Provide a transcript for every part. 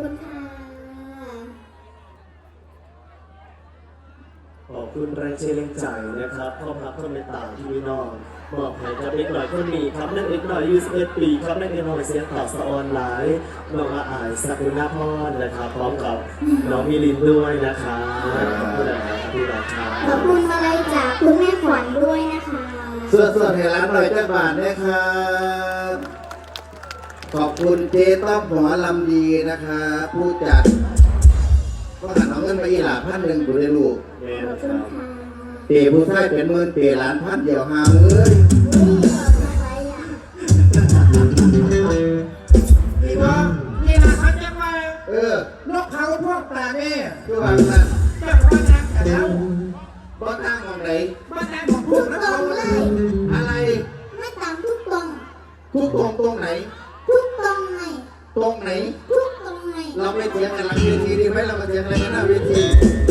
คุณค่ะ ขอบคุณแรงเชียร์แรงใจนะครับพ่อพักพ่อเมตตาที่พี่น้องมอบให้กับเด็กหน่อยคนมีครับนั่นเด็กหน่อยอายุ11ปีครับนั่นเด็กหน่อยเสียงต่อสะออนไลน์น้องอาอายสักุณาพรนะครับพร้อมกับน้องมิลินด้วยนะครับขอบคุณนะครับพี่น้องครับขอบคุณมาลัยจากคุณแม่ขวัญด้วยนะคะเสื้อเสื้อเทร้านหน่อยจักบาทนะครับ ขอบคุณเจ๊ต้อมหัวลำดีนะคะ ผู้จัดก็หันเอาเงินไปอีหลาพันหนึ่งบุรีลูกแม่ขอบนะคคุณรับค่ะเปผู้ชายเป็นหมื่นเปล้านพันเดียวหาเอ้ย เราไม่เถียงกันหลังเวทีดีไหมเรามาเถียงอะไรกันหน้าเวที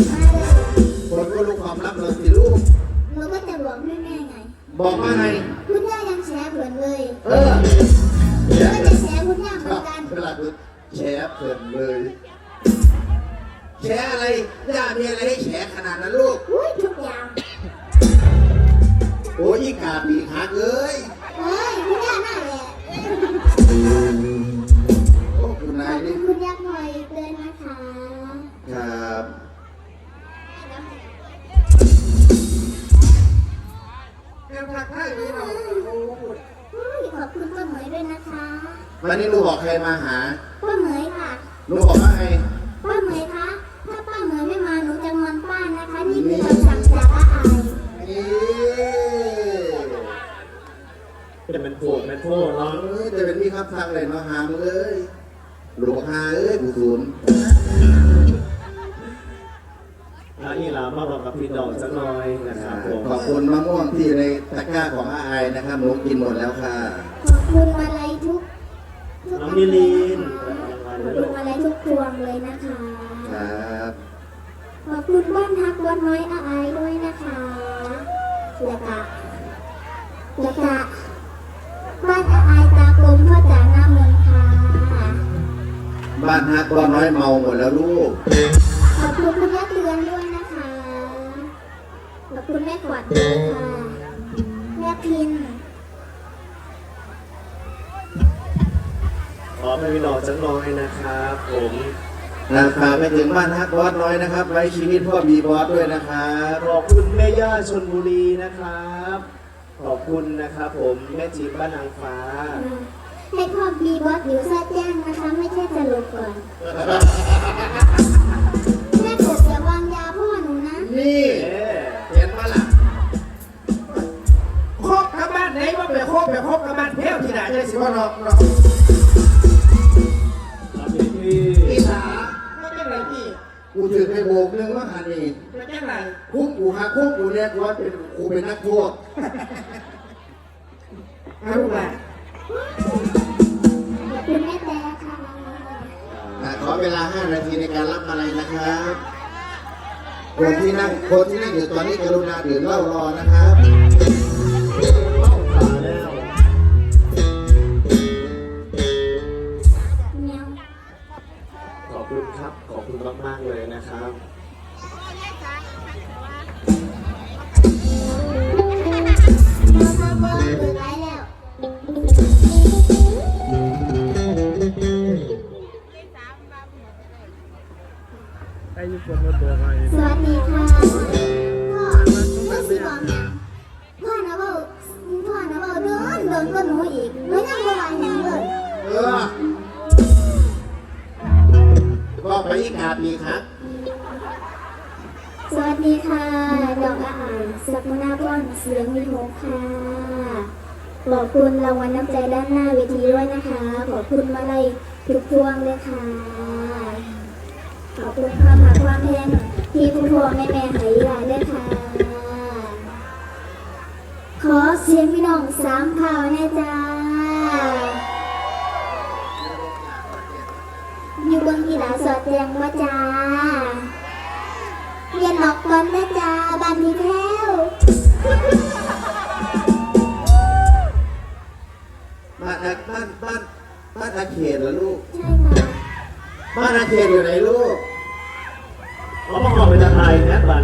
มาเลยคนก็รู้ความลับเราสิลูกหนูก็จะบอกแม่แม่ไง บอกว่าไงคุณย่ายังแชร์เผื่อนเลย เออก็จะแชร์คุณย่าเหมือนกันเวลาคือแฉเผินเลยแฉอะไรย่ามีอะไรให้แฉขนาดนั้นลูก อุ้ยทุกอย่าง โอ้ยกาปีกหักเอ้ วันนี้ลูกบอกใครมาหาป้าเหมยค่ะลูกบอกว่าไงป้าเหมยคะถ้าป้าเหมยไม่มาหนูจะงอนป้านะคะ นี่คือคำสั่งจากอาอายนี่จะเป็นโผล่เป็นโผล่เอเนาะอจะเป็นพี่ครับทางเลยมาหามึงเลยลูกหาเอ้ยกูศูนย์แล้วอีหลามาบอกกับพี่น้องสักหน่อยนะครับผมขอบคุณมะม่วงที่ในตะกร้าของอาไอายนะครับหนูกินหมดแล้วค่ะ ขอบคุณมาลัยทุกทุก น้องมิลินขอบคุณมาลัยทุกพวงเลยนะคะ ครับ ขอบคุณบ้านทักบ้านน้อยอาอายด้วยนะคะแล้วก็แล้วก็บ้านอาอายตากลมพ่อจ๋าหน้ามนต์ค่ะ บ้านฮักบ้านน้อยเมาหมดแล้วลูก ขอบคุณคุณย่าเตือนด้วยนะคะ ขอบคุณแม่ขวัญด้วยค่ะ แม่พิน ขอให้พี่องสักหน่อยนะครับผมราคากไปถึงบ้านฮักบอสน้อยนะครับ ไว้ชีวิตพ่อบีบอสด้วยนะครับขอบคุณแม่ย่าชนบุรีนะครับ ขอบคุณนะครับผมแม่จีบบ้านนางฟ้า ให้พ่อบีบอสอยู่ซาแจ้งนะคะ ไม่ใช่จะหลบก่อนแม่กบอย่าวางยาพ่อหนูนะ นี่เห็นปะล่ะคบกับบ้านไหนว่าไปคบไปคบกับบ้านเพี้ยวที่ไหนเลยสิว่าเราเโบกนึงว่าหันนี่ไม่เป็นไรคุ้มกูฮักคุ้มกูเนี่ยกูว่าเป็นกูเป็นนักโทษเอาลูกหลานขอบคุณแม่แต่ค่ะอะขอเวลา 5 นาทีในการรับอะไรนะครับคนที่นั่งคนที่นั่งอยู่ตอนนี้กรุณาดื่มเหล้ารอนะครับ คนมาตัวไงสวัสดีค่ะพ่อพ่อสิบอกเนี่ยพ่อนะเบาพ่อนะเบาเดินเดินก็หนูอีกแล้วยังบ่ไหวหยังเลยเออก็ไปอีกอาปีครับสวัสดีค่ะ ดอกอาอายสักมนาพรเสียงมีโฮค่ะ ขอบคุณรางวัลน้ำใจด้านหน้าเวทีด้วยนะคะ ขอบคุณมาลัยทุกพวงเลยค่ะ ขอบคุณความหักความแพงที่ผู้พ่อแม่แม่หายหลายด้วยค่ะ ขอเสียงพี่น้องสามข่าวแน่จ้า อยู่เบางกีฬาสอดแจงว่าจ้าเรียนออกก่อนนะจ้าบ้านพี่แพ้วบ้านอาบ้านบ้านบ้านอาเขตเหรอลูก ใช่ค่ะ บ้านอาเขตอยู่ไหนลูก ไปนะบัน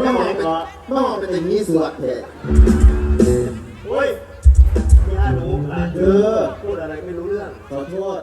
ไม่มองเป็นไม่มองเป็นอย่างนี้สวดถอะโอ้ยไม่รู้ลาเออพูดอะไรไม่รู้เรื่อง ขอโทษ